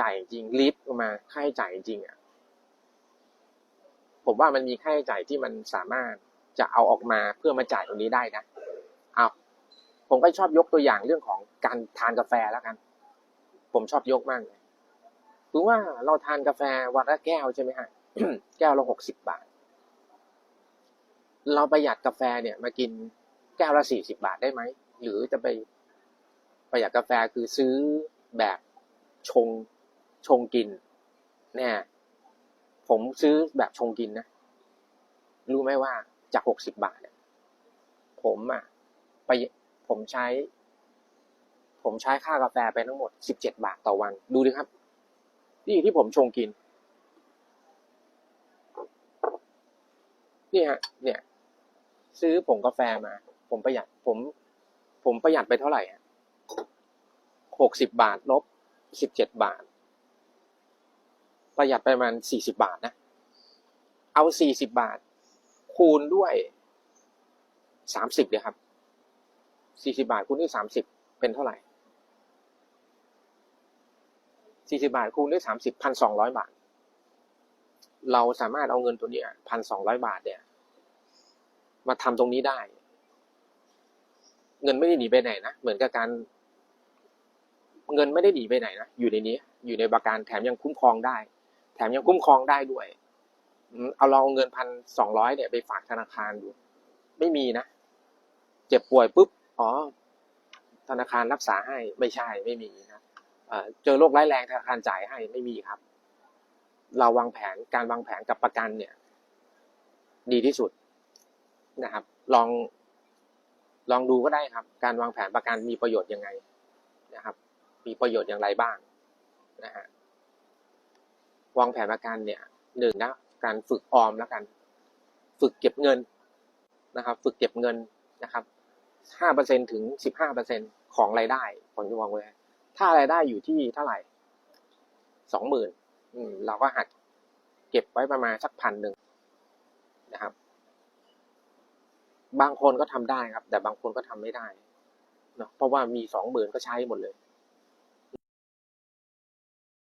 จ่ายจริงลิฟต์มาค่าใช้จ่ายจริงอะผมว่ามันมีค่าใช้จ่ายที่มันสามารถจะเอาออกมาเพื่อมาจ่ายตรงนี้ได้นะเอาผมก็ชอบยกตัวอย่างเรื่องของการทานกาแฟแล้วกัน ผมชอบยกมากเลยคือว่าเราทานกาแฟวันละแก้วใช่ไหมฮะแก้วละหกสิบบาท เราประหยัดกาแฟเนี่ยมากินแก้วละสี่สิบาทได้ไหม หรือจะไปประหยัดกาแฟคือซื้อแบบชง ชงกิน เนี่ย ผมซื้อแบบชงกินนะ รู้ไหมว่าจากหกสิบบาทเนี่ยผมอะไปผมใช้ ผมใช้ค่ากาแฟไปทั้งหมดสิบเจ็ดบาทต่อวัน ดูดิครับ นี่ที่ผมชงกิน นี่ฮะ เนี่ย ซื้อผงกาแฟมา ผมประหยัด ผม ผมประหยัดไปเท่าไหร่อะหกสิบบาทลบสิบเจ็ดบาท ประหยัดไปประมาณสี่สิบาทนะ เอาสี่สิบาท คูณด้วยสามสิบเลยครับสี่สิบาทคูณด้วยสามสิบเป็นเท่าไหร่สี่สิบาทคูณด้วยสามสิบพันสองร้อยบาท เราสามารถเอาเงินตัวเนี้ยพันสองร้อยบาทเนี่ย มาทำตรงนี้ได้ เงินไม่ได้หนีไปไหนนะ เหมือนกับการเงินไม่ได้หนีไปไหนนะ อยู่ในนี้ อยู่ในประกันแถมยังคุ้มครองได้ แถมยังคุ้มครองได้ด้วยเอาเราเอาเงินพันสองร้อยเนี่ยไปฝากธนาคารดู ไม่มีนะ เจ็บป่วยปุ๊บ อ๋อ ธนาคารรักษาให้ไม่ใช่ไม่มีนะเเจอโรคร้ายแรงธนาคารจ่ายให้ไม่มีครับ เราวางแผนการวางแผนกับประกันเนี่ย ดีที่สุดนะครับ ลอง ลองดูก็ได้ครับ การวางแผนประกันมีประโยชน์ยังไงนะครับ มีประโยชน์อย่างไรบ้างนะฮะ วางแผนประกันเนี่ยหนึ่งนะการฝึกออมแล้วกัน ฝึกเก็บเงินนะครับ ฝึกเก็บเงินนะครับห้าเปอร์เซ็นถึงสิบห้าเปอร์เซ็นของรายได้ผมจะมองไว้ถ้ารายได้อยู่ที่เท่าไหร่สองหมื่นเราก็หัดเก็บไว้ประมาณสักพันหนึ่งนะครับ บางคนก็ทำได้ครับ แต่บางคนก็ทำไม่ได้เนาะเพราะว่ามีสองหมื่นก็ใช้หมดเลย